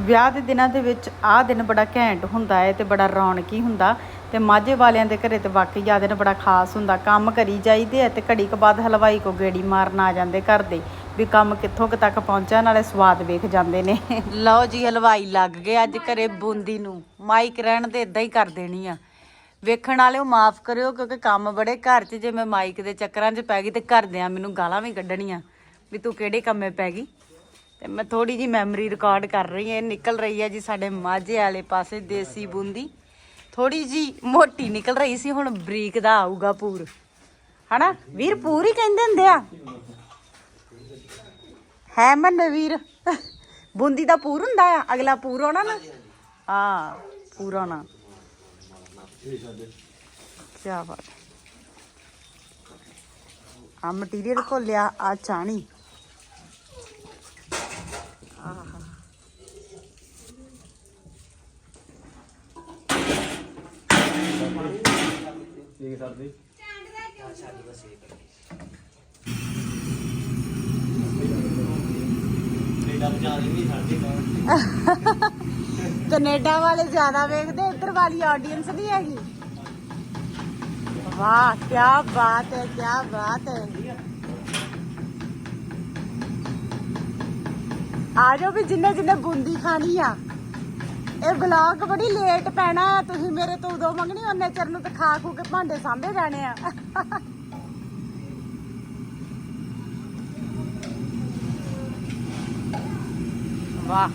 ਵਿਆਹ ਦੇ ਦਿਨਾਂ ਦੇ ਵਿੱਚ ਆਹ ਦਿਨ ਬੜਾ ਘੈਂਟ ਹੁੰਦਾ ਹੈ ਤੇ ਬੜਾ ਰੌਣਕੀ ਹੁੰਦਾ ਤੇ ਮਾਝੇ ਵਾਲਿਆਂ ਦੇ ਘਰੇ ਤੇ ਵਾਕਈ ਆ ਦਿਨ ਬੜਾ ਖਾਸ ਹੁੰਦਾ। ਕੰਮ ਕਰੀ ਜਾਈਦੇ ਆ ਤੇ ਘੜੀ ਕੁ ਬਾਅਦ ਹਲਵਾਈ ਕੋ ਗੇੜੀ ਮਾਰਨ ਆ ਜਾਂਦੇ ਘਰ ਦੇ ਵੀ ਕੰਮ ਕਿੱਥੋਂ ਕੁ ਤੱਕ ਪਹੁੰਚਿਆ ਨਾਲੇ ਸਵਾਦ ਵੇਖ ਜਾਂਦੇ ਨੇ। ਲਓ ਜੀ ਹਲਵਾਈ ਲੱਗ ਗਏ ਅੱਜ ਘਰੇ ਬੂੰਦੀ ਨੂੰ। ਮਾਈਕ ਰਹਿਣ ਦੇ ਇਦਾਂ ਹੀ ਕਰ ਦੇਣੀ ਆ। ਵੇਖਣ ਵਾਲਿਓ ਮਾਫ ਕਰਿਓ ਕਿਉਂਕਿ ਕੰਮ ਬੜੇ ਘਰ 'ਚ ਜੇ ਮੈਂ ਮਾਈਕ ਦੇ ਚੱਕਰਾਂ 'ਚ ਪੈ ਗਈ ਤੇ ਘਰਦਿਆਂ ਮੈਨੂੰ ਗਾਲਾਂ ਵੀ ਕੱਢਣੀਆਂ ਵੀ ਤੂੰ ਕਿਹੜੇ ਕੰਮੇ ਪੈ ਗਈ? ਤੇ ਮੈਂ ਥੋੜੀ ਜੀ ਮੈਮਰੀ ਰਿਕਾਰਡ ਕਰ ਰਹੀ ਹਾਂ ਨਿਕਲ ਰਹੀ ਹੈ ਜੀ ਸਾਡੇ ਮਾਝੇ ਵਾਲੇ ਪਾਸੇ ਦੇਸੀ ਬੂੰਦੀ। ਥੋੜੀ ਜੀ ਮੋਟੀ ਨਿਕਲ ਰਹੀ ਸੀ, ਹੁਣ ਬਰੀਕ ਦਾ ਆਊਗਾ ਪੂਰ। ਹਨਾ? ਵੀਰ, ਪੂਰ ਹੀ ਕਹਿੰਦੇ ਹੁੰਦੇ ਆ। ਹੈ ਮੰਨ ਵੀਰ? ਬੂੰਦੀ ਦਾ ਪੂਰ ਹੁੰਦਾ ਆ, ਅਗਲਾ ਪੂਰ ਹੋਣਾ ਨਾ? ਹਾਂ, ਪੂਰਾ ਹੋਣਾ ਕੀ ਬਾਤ। ਆ ਮਟੀਰੀਅਲ ਘੋਲਿਆ ਆ ਚਾਣੀ। ਠੀਕ ਸਰਦੀ ਕੈਨੇਡਾ ਵਾਲੇ ਜ਼ਿਆਦਾ ਵੇਖਦੇ ਇੱਧਰ ਵਾਲੀ ਆਡੀਅנס ਨਹੀਂ ਹੈਗੀ ਵਾਹ ਕੀ ਬਾਤ ਹੈ ਕੀ ਬਾਤ ਹੈ ਆ ਜਾਓ ਵੀ ਜਿੰਨੇ ਜਿੰਨੇ ਬੂੰਦੀ ਖਾਣੀ ਆ। ਇਹ ਬਲੌਗ ਬੜੀ ਲੇਟ ਪੈਣਾ ਤੁਸੀਂ ਮੇਰੇ ਤੋਂ ਉਦੋਂ ਮੰਗਣੀ ਉਹਨੇ ਚਿਰ ਨੂੰ ਤੇ ਖਾ ਖੂ ਕੇ ਭਾਂਡੇ ਸਾਂਭੇ ਜਾਣੇ ਆ। ਵਾਹ।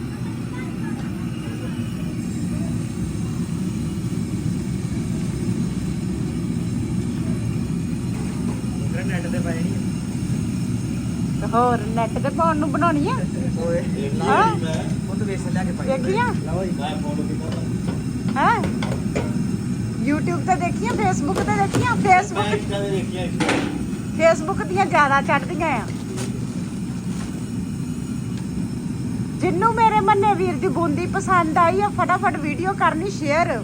ਨੈਟ ਤੇ ਪੈ ਨਹੀਂ ਤੇ ਹੋਰ ਨੈਟ ਤੇ ਪਾਉਣ ਨੂੰ ਬਣਾਉਣੀ ਆ? ਓਏ ਹਾਂ? ਉਹ ਤਾਂ ਵੇਸ ਲਿਆ ਕੇ ਪਾਈ ਦੇਖੀਆਂ? ਲਓ ਜੀ ਮੈਂ ਫੋਲੋ ਕੀਤਾ ਹੈ? YouTube ਤੇ ਦੇਖੀਆਂ Facebook ਤੇ ਦੇਖੀਆਂ? Facebook ਕਦੇ ਦੇਖਿਆ Facebook ਦੀਆਂ ਜ਼ਿਆਦਾ ਚੜਦੀਆਂ ਆ। ਜਿੰਨੂੰ ਮੇਰੇ ਮੰਨੇ ਵੀਰ ਦੀ ਬੂੰਦੀ ਪਸੰਦ ਆਈ ਆ ਫਟਾਫਟ ਵੀਡੀਓ ਕਰਨੀ ਸ਼ੇਅਰ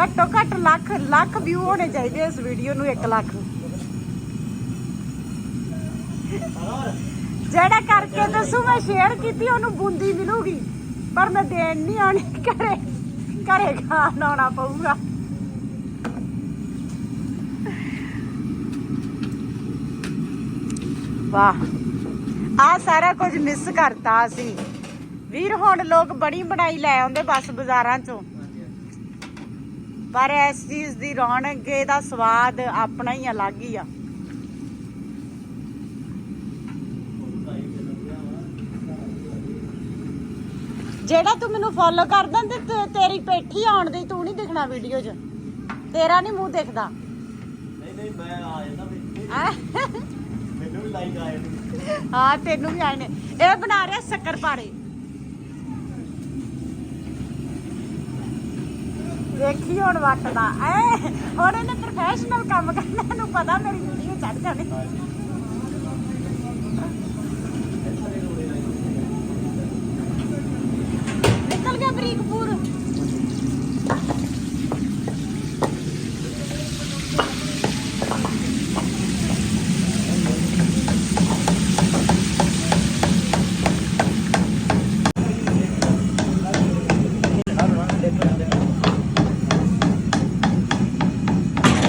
ਘੱਟੋ ਘੱਟ ਲੱਖ ਲੱਖ ਵਿਊ ਹੋਣੇ ਚਾਹੀਦੇ ਇਸ ਵੀਡੀਓ ਨੂੰ 1 ਲੱਖ। ਜਿਹੜਾ ਕਰਕੇ ਦੱਸੂ ਮੈਂ ਸ਼ੇਅਰ ਕੀਤੀ, ਉਹਨੂੰ ਬੂੰਦੀ ਮਿਲੂਗੀ। ਪਰ ਮੈਂ ਦੇਣ ਨਹੀਂ ਆਣੀ ਘਰੇ ਘਰੇ ਖਾਣ ਆਉਣਾ ਪਊਗਾ। ਵਾਹ। ਆ ਸਾਰਾ ਕੁਝ ਮਿਸ ਕਰਤਾ ਸੀ ਵੀਰ, ਹੁਣ ਲੋਕ ਬੜੀ ਬਣਾਈ ਲੈ ਆਉਂਦੇ ਬਸ ਬਾਜ਼ਾਰਾਂ ਚੋਂ। ਪਰ ਇਸ ਚੀਜ਼ ਦੀ ਰੌਣਕ ਦਾ ਸਵਾਦ ਆਪਣਾ ਹੀ ਅਲੱਗ ਹੀ ਆ। ਜਿਹੜਾ ਤੂੰ ਮੈਨੂੰ ਫੋਲੋ ਕਰਦਾ ਤੇ ਤੇ- ਤੇਰੀ ਪੇਠੀ ਆਉਣ ਦੀ ਤੂੰ ਨਹੀਂ ਦਿਖਣਾ ਵੀਡੀਓ 'ਚ। ਤੇਰਾ ਨਹੀਂ ਮੂੰਹ ਦਿਖਦਾ। ਨਹੀਂ ਨਹੀਂ ਮੈਂ ਆ ਜਾਂਦਾ ਵੀ ਹੈਂ? ਮੈਨੂੰ ਵੀ ਲਾਈਕ ਆਏ ਨੇ। ਹਾਂ ਤੈਨੂੰ ਵੀ ਆਏ ਨੇ। ਇਹ ਬਣਾ ਰਿਹਾ ਸ਼ੱਕਰ ਪਾਰੇ ਵੇਖੀ ਹੁਣ ਵੱਟਦਾ। ਐ ਹੁਣ ਇਹਨੇ ਪ੍ਰੋਫੈਸ਼ਨਲ ਕੰਮ ਕਰਨਾ ਇਹਨੂੰ ਪਤਾ ਮੇਰੀ ਵੀਡੀਓ ਚੜ ਜਾਣੀ ਨਿਕਲ ਗਿਆ ਬਰੀਕ ਪੂਰ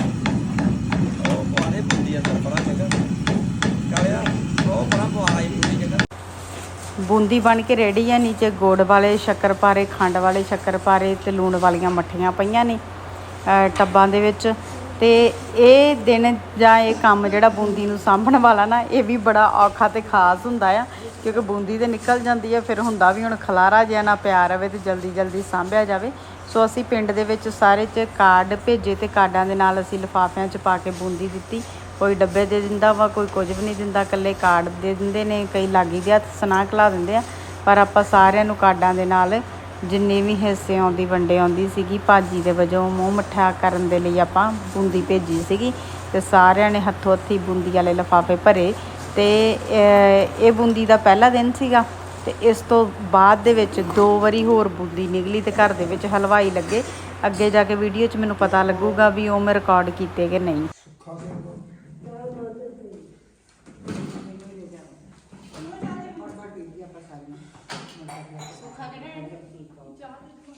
ਉਹ ਪਾਣੇ ਪੁੱਤੀ ਅੰਦਰ ਪੜਾ ਜਗਾ ਕਾਲਿਆ ਉਹ ਪੜਾ ਪਵਾ ਆਈ ਪੁੱਤੀ ਜਗਾ ਬੂੰਦੀ ਬਣ ਕੇ ਰੈਡੀ ਆ, ਨੀਚੇ ਗੋੜ ਵਾਲੇ ਸ਼ੱਕਰਪਾਰੇ ਖੰਡ ਵਾਲੇ ਸ਼ੱਕਰਪਾਰੇ ਤੇ ਲੂਣ ਵਾਲੀਆਂ ਮੱਠੀਆਂ ਪਈਆਂ ਨੇ ਟੱਬਾਂ ਦੇ ਵਿੱਚ। ਤੇ ਇਹ ਦਿਨ ਜਾਂ ਇਹ ਕੰਮ ਜਿਹੜਾ ਬੂੰਦੀ ਨੂੰ ਸਾਂਭਣ ਵਾਲਾ ਨਾ, ਇਹ ਵੀ ਬੜਾ ਔਖਾ ਤੇ ਖਾਸ ਹੁੰਦਾ ਆ, ਕਿਉਂਕਿ ਬੂੰਦੀ ਤੇ ਨਿਕਲ ਜਾਂਦੀ ਹੈ ਫਿਰ ਹੁੰਦਾ ਵੀ ਹੁਣ ਖਲਾਰਾ ਜਿਹਾ ਨਾ ਪਿਆ ਰਵੇ ਤੇ ਜਲਦੀ ਜਲਦੀ ਸਾਂਭਿਆ ਜਾਵੇ। ਸੋ ਅਸੀਂ ਪਿੰਡ ਦੇ ਵਿੱਚ ਸਾਰੇ ਚ ਕਾਰਡ ਭੇਜੇ ਤੇ ਕਾਰਡਾਂ ਦੇ ਨਾਲ ਅਸੀਂ ਲਿਫਾਫਿਆਂ 'ਚ ਪਾ ਕੇ ਬੂੰਦੀ ਦਿੱਤੀ। ਕੋਈ ਡੱਬੇ ਦੇ ਦਿੰਦਾ ਵਾ, ਕੋਈ ਕੁਝ ਵੀ ਨਹੀਂ ਦਿੰਦਾ, ਇਕੱਲੇ ਕਾਰਡ ਦੇ ਦਿੰਦੇ ਨੇ, ਕਈ ਲਾਗੀ ਦੇ ਹੱਥ ਸੁਨਾ ਖਲਾ ਦਿੰਦੇ ਆ। ਪਰ ਆਪਾਂ ਸਾਰਿਆਂ ਨੂੰ ਕਾਰਡਾਂ ਦੇ ਨਾਲ ਜਿੰਨੇ ਵੀ ਹਿੱਸੇ ਆਉਂਦੀ, ਵੰਡੇ ਆਉਂਦੀ ਸੀਗੀ, ਭਾਜੀ ਦੇ ਵਜੋਂ ਮੂੰਹ ਮਿੱਠਾ ਕਰਨ ਦੇ ਲਈ ਆਪਾਂ ਬੂੰਦੀ ਭੇਜੀ ਸੀਗੀ ਤੇ ਸਾਰਿਆਂ ਨੇ ਹੱਥੋਂ ਹੱਥੀ ਬੂੰਦੀ ਵਾਲੇ ਲਿਫਾਫੇ ਭਰੇ ਤੇ ਇਹ ਬੂੰਦੀ ਦਾ ਪਹਿਲਾ ਦਿਨ ਸੀਗਾ ਤੇ ਇਸ ਤੋਂ ਬਾਅਦ ਦੇ ਵਿੱਚ ਦੋ ਵਾਰੀ ਹੋਰ ਬੂੰਦੀ ਨਿਕਲੀ ਤੇ ਘਰ ਦੇ ਵਿੱਚ ਹਲਵਾਈ ਲੱਗੇ। ਅੱਗੇ ਜਾ ਕੇ ਵੀਡੀਓ 'ਚ ਮੈਨੂੰ ਪਤਾ ਲੱਗੂਗਾ ਵੀ ਉਹ ਮੈਂ ਰਿਕਾਰਡ ਕੀਤੇ ਕਿ ਨਹੀਂ। ਸੁੱਖਾ ਕਿਹੜਾ